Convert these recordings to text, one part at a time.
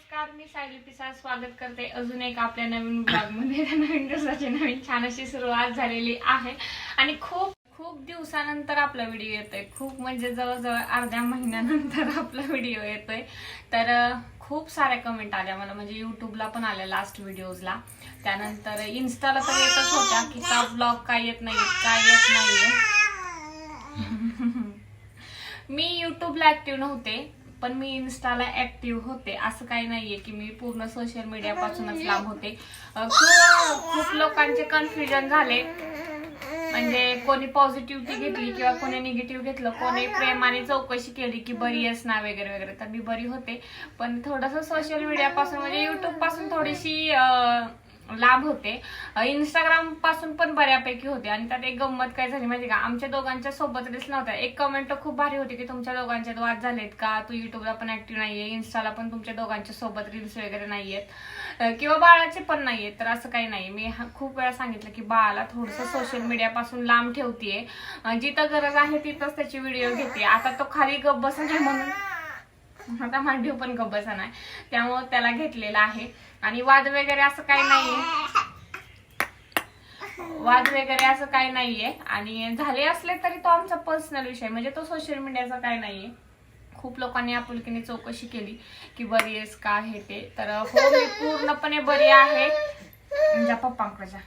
नमस्कार मी सायली पिसा स्वागत करते. अजून एक आपल्या नवीन ब्लॉगमध्ये नवीन दिवसाची नवीन छान अशी सुरुवात झालेली आहे. आणि खूप खूप दिवसानंतर आपला व्हिडिओ येतोय. खूप म्हणजे जवळजवळ अर्ध्या महिन्यानंतर आपला व्हिडिओ येतोय. तर खूप साऱ्या कमेंट आल्या मला. म्हणजे युट्यूबला पण आल्या लास्ट व्हिडिओजला त्यानंतर इन्स्टाला तर येतच होत्या की का ब्लॉग काय येत नाही काय येत नाहीये. मी युट्यूबला ऍक्टिव्ह नव्हते. पण मी इन्स्टाला ऍक्टिव्ह होते. असं काही नाहीये की मी पूर्ण सोशल मीडिया पासूनच लांब होते. खूप खूप लोकांचे कन्फ्युजन झाले. म्हणजे कोणी पॉझिटिव्हिटी घेतली किंवा कोणी निगेटिव्ह घेतलं कोणी प्रेमाने चौकशी केली की बरी आहेस ना वगैरे वगैरे तर मी बरी होते. पण थोडंसं सोशल मीडिया पासून म्हणजे युट्यूबपासून थोडीशी लांब होते. इंस्टाग्रामपासून पण बऱ्यापैकी होते आणि त्यात एक गंमत काय झाली माहिती का? आमच्या दोघांच्या सोबत रील्स नव्हत्या. एक कमेंट खूप भारी होती की तुमच्या दोघांच्यात वाद झालेत का? तू युट्यूबला पण ऍक्टिव्ह नाहीये इन्स्टाला पण तुमच्या दोघांच्या सोबत रील्स वगैरे नाहीयेत. किंवा बाळाचे पण नाहीयेत तर असं काही नाही. मी खूप वेळा सांगितलं की बाळाला थोडंसं सोशल मीडियापासून लांब ठेवतीये. जिथं गरज आहे तिथंच त्याची व्हिडिओ घेते. आता तो खाली गप्प बसत आहे म्हणून आता मांडीव पण गप्प बसा नाही. त्यामुळे त्याला घेतलेला आहे. आणि वाद वगैरे असं काही नाहीये. वाद वगैरे असं काही नाहीये. आणि झाले असले तरी तो आमचा पर्सनल विषय. म्हणजे तो सोशल मीडियाचा काही नाहीये. खूप लोकांनी आपुलकीने चौकशी केली की बरी आहेस का हे ते. तर हो मी पूर्णपणे बरी आहे. जा पप्पांकडे जा.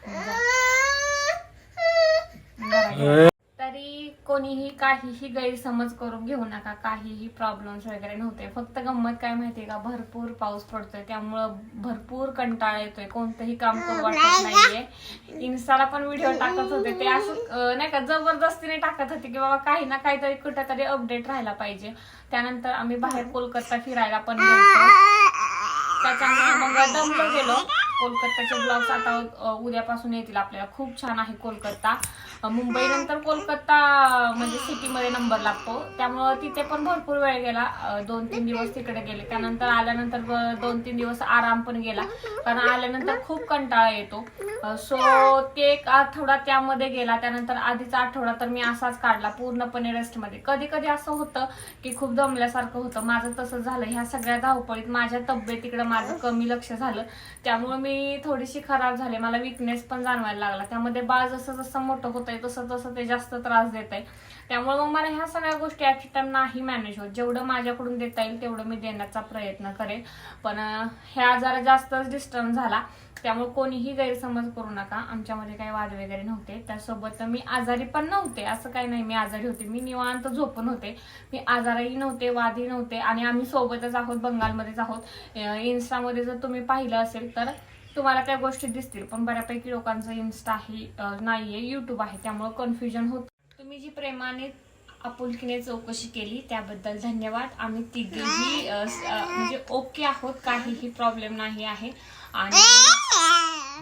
कोणीही काहीही गैरसमज करून घेऊ नका काहीही प्रॉब्लेम्स वगैरे नव्हते. फक्त गंमत काय माहितीये का? भरपूर पाऊस पडतोय त्यामुळं भरपूर कंटाळा येतोय. कोणतंही काम करू वाटत नाहीये. इन्स्टाला पण व्हिडिओ टाकत होते. ते असं नाही का जबरदस्तीने टाकत होते की बाबा काही ना काहीतरी कुठेतरी अपडेट राहायला पाहिजे. त्यानंतर आम्ही बाहेर कोलकाता फिरायला पण गेलो त्याच्यामुळे मग दमलो गेलो. कोलकाताचे ब्लॉग्स आता उद्यापासून येतील आपल्याला. खूप छान आहे कोलकाता मुंबई मुंबईनंतर कोलकाता म्हणजे सिटीमध्ये नंबर लागतो. त्यामुळं तिथे पण भरपूर वेळ गेला. दोन तीन दिवस तिकडे गेले. त्यानंतर आल्यानंतर दोन तीन दिवस आराम पण गेला. कारण आल्यानंतर खूप कंटाळा येतो. सो ते एक आठवडा त्यामध्ये गेला. त्यानंतर आधीचा आठवडा तर मी असाच काढला. पूर्णपणे रेस्टमध्ये कधी कधी असं होतं की खूप दमल्यासारखं होतं. माझं तसं झालं. ह्या सगळ्या धावपळीत माझ्या तब्येतीकडे माझं कमी लक्ष झालं. त्यामुळे मी थोडीशी खराब झाले. मला विकनेस पण जाणवायला लागला. त्यामध्ये बाळ जसं जसं मोठं होत आहे तसं तसं ते जास्त त्रास देत आहे त्यामुळे मग मला ह्या सगळ्या गोष्टी ॲट टाइम नाही मॅनेज होत. जेवढं माझ्याकडून देता येईल तेवढं मी देण्याचा प्रयत्न करेन. पण ह्या जरा जास्तच डिस्टर्ब झाला. त्यामुळे कोणीही गैरसमज करू नका. आमच्यामध्ये काही वाद वगैरे नव्हते. त्यासोबत मी आजारी पण नव्हते. असं काही नाही. मी आजारी होते. मी निवांत झोपून होते. मी आजारही नव्हते वादही नव्हते. आणि आम्ही सोबतच आहोत बंगालमध्येच आहोत. इन्स्टामध्ये जर तुम्ही पाहिलं असेल तर तुम्हाला त्या गोष्टी दिसतील पण बऱ्यापैकी लोकांचं इन्स्टा ही नाहीये युट्यूब आहे त्यामुळे कन्फ्युजन होत. तुम्ही जी प्रेमाने आपुलकीने चौकशी केली त्याबद्दल धन्यवाद. आम्ही तिघेही म्हणजे ओके आहोत काहीही प्रॉब्लेम नाही आहे. आणि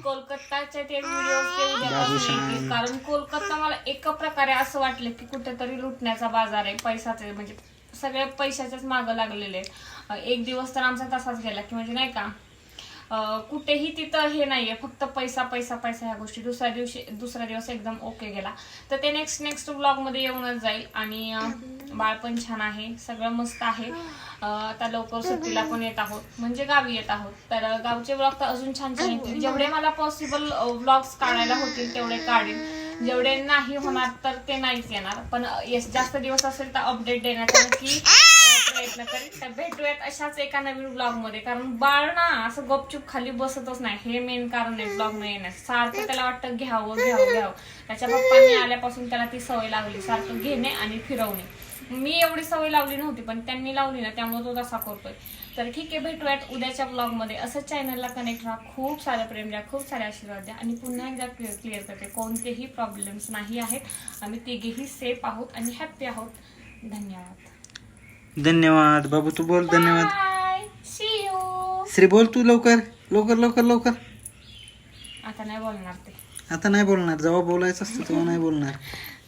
कोलकाताचे ते व्हिडिओ कारण कोलकाता मला एका प्रकारे असं वाटलं की कुठेतरी लुटण्याचा बाजार आहे पैशाचे म्हणजे सगळे पैशाच्याच मागं लागलेले एक दिवस तर आमचा तसाच गेला की म्हणजे नाही का? कुठेही तिथं हे नाहीये फक्त पैसा पैसा पैसा ह्या गोष्टी. दुसऱ्या दिवशी दुसरा दिवस एकदम ओके गेला. तर ते नेक्स्ट नेक्स्ट ब्लॉगमध्ये येऊनच जाईल आणि बाळ पण छान आहे सगळं मस्त आहे. आता लवकर सुट्टीला पण येत आहोत म्हणजे गावी येत आहोत. तर गावचे ब्लॉग तर अजून छान छान येतील. जेवढे मला पॉसिबल ब्लॉग्स काढायला होतील तेवढे काढेन. जेवढे नाही होणार तर ते नाहीच येणार. पण जास्त दिवस असेल तर अपडेट देण्याचा नक्की अं, प्रयत्न करेन तर भेटूयात अशाच एका नवीन ब्लॉगमध्ये कारण बाळ ना असं गपचूप खाली बसतच नाही. हे मेन कारण आहे ब्लॉग न येण्यास सारखं त्याला वाटतं घ्यावं घ्यावं घ्यावं. त्याच्या पप्पाने आल्यापासून त्याला ती सवय लागली सारखं घेणे आणि फिरवणे. मी एवढी सवय लावली नव्हती पण त्यांनी लावली ना त्यामुळे तो तसा करतोय. तर ठीक आहे भेटूयात उद्याच्या ब्लॉगमध्ये असंच चॅनलला कनेक्ट राहा. खूप सारं प्रेम द्या खूप सारे आशीर्वाद द्या. आणि पुन्हा एकदा क्लिअर क्लिअर करते कोणतेही प्रॉब्लेम्स नाही आहेत. आम्ही तिघेही सेफ आहोत आणि हॅप्पी आहोत. धन्यवाद. धन्यवाद. बाबू तू बोल धन्यवाद. श्री बोल तू लवकर. लवकर लवकर लवकर. आता नाही बोलणार ते. आता नाही बोलणार. जेव्हा बोलायचं असतं तेव्हा नाही बोलणार.